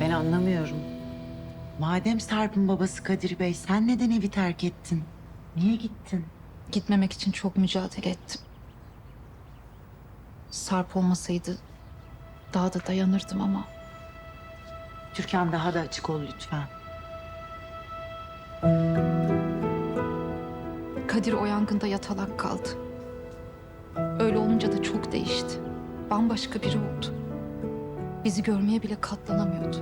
Ben anlamıyorum. Madem Sarp'ın babası Kadir Bey, sen neden evi terk ettin? Niye gittin? Gitmemek için çok mücadele ettim. Sarp olmasaydı daha da dayanırdım ama Türkan daha da açık ol lütfen. Kadir o yangında yatalak kaldı. Öyle olunca da çok değişti. Bambaşka biri oldu. Bizi görmeye bile katlanamıyordu.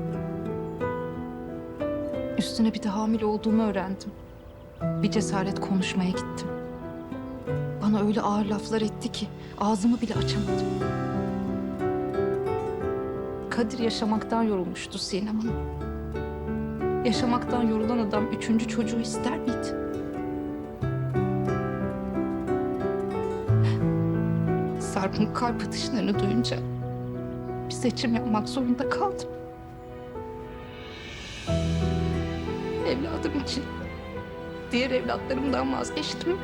Üstüne bir de hamile olduğumu öğrendim. Bir cesaret konuşmaya gittim. Bana öyle ağır laflar etti ki ağzımı bile açamadım. Kadir yaşamaktan yorulmuştu Sinem Hanım. Yaşamaktan yorulan adam üçüncü çocuğu ister miydi? Sarp'ın kalp atışlarını duyunca seçim yapmak zorunda kaldım. Evladım için diğer evlatlarımdan vazgeçtim.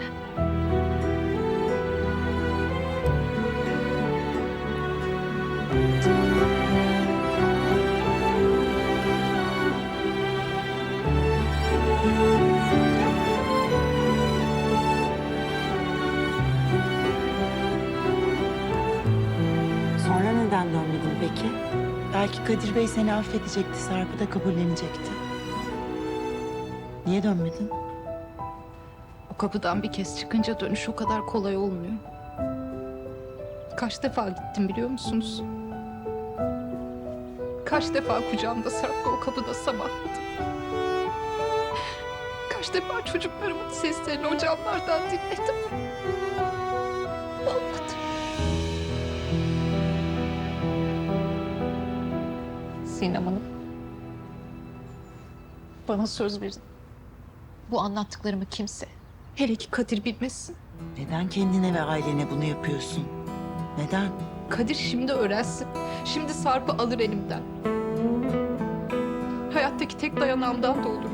Neden dönmedin peki? Belki Kadir Bey seni affedecekti, Sarp'ı da kabullenecekti. Niye dönmedin? O kapıdan bir kez çıkınca dönüş o kadar kolay olmuyor. Kaç defa gittim biliyor musunuz? Kaç defa kucağımda Sarp'la o kapıda sabahladım. Kaç defa çocuklarımın seslerini o camlardan dinledim. Olmadı. Sinem Hanım. Bana söz verin. Bu anlattıklarımı kimse, hele ki Kadir bilmesin. Neden kendine ve ailene bunu yapıyorsun? Neden? Kadir şimdi öğrensin. Şimdi Sarp'ı alır elimden. Hayattaki tek dayanağımdan da olur.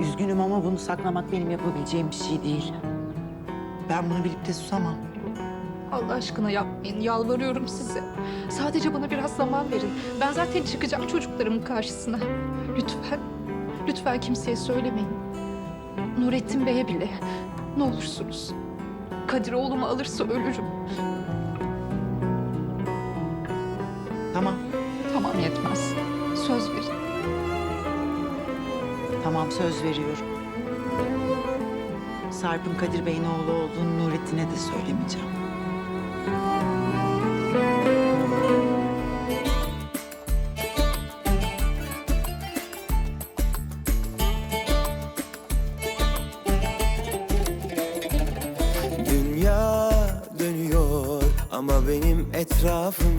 Üzgünüm ama bunu saklamak benim yapabileceğim bir şey değil. Ben bunu bilip de susamam. Allah aşkına yapmayın. Yalvarıyorum size. Sadece bana biraz zaman verin. Ben zaten çıkacağım çocuklarımın karşısına. Lütfen, lütfen kimseye söylemeyin. Nurettin Bey'e bile. Ne olursunuz. Kadir oğlumu alırsa ölürüm. Tamam, Tamam yetmez. Söz verin. tamam söz veriyorum. Sarp'ın Kadir Bey'in oğlu olduğunu Nurettin'e de söylemeyeceğim. Ama benim etrafım